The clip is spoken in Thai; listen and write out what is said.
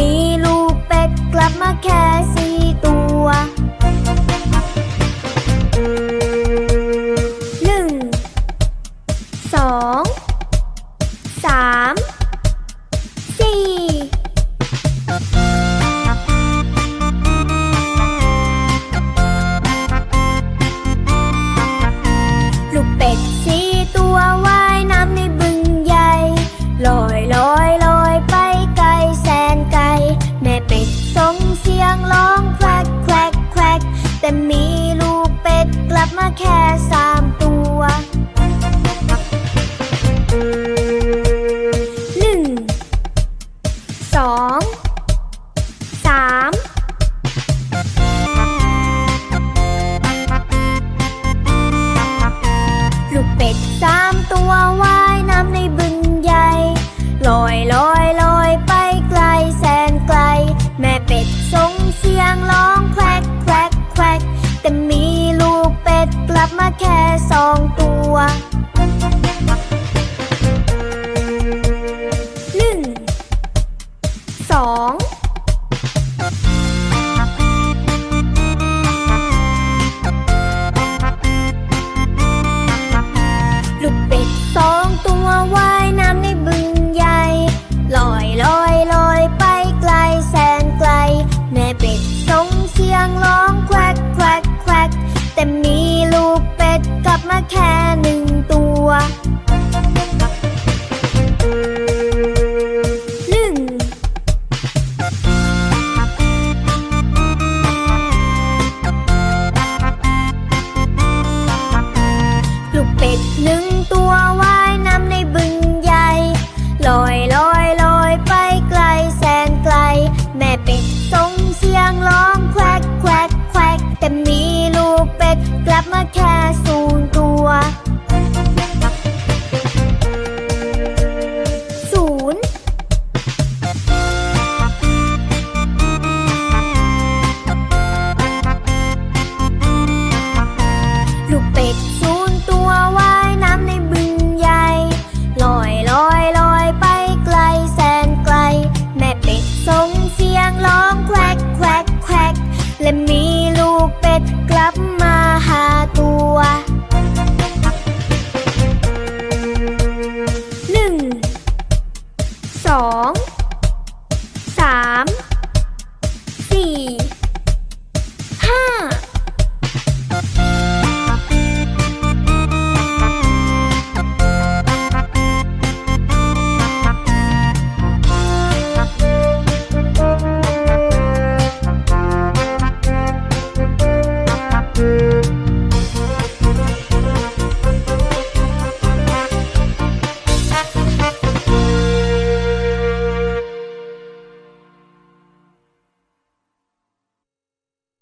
นี้ลูกเป็ดกลับมาแค่ กลับมาแค่สามตัวหนึ่งสองสามลูกเป็ดสามตัวว่ายน้ำในบึงใหญ่ลอยลอยับมาแค่สองตัว อยลอยลอยไปไกลแสนไกล แม่เป็ดส่งเสียงร้องแควกแควกแควกแต่มีลูกเป็ดกลับมาแค่ trompette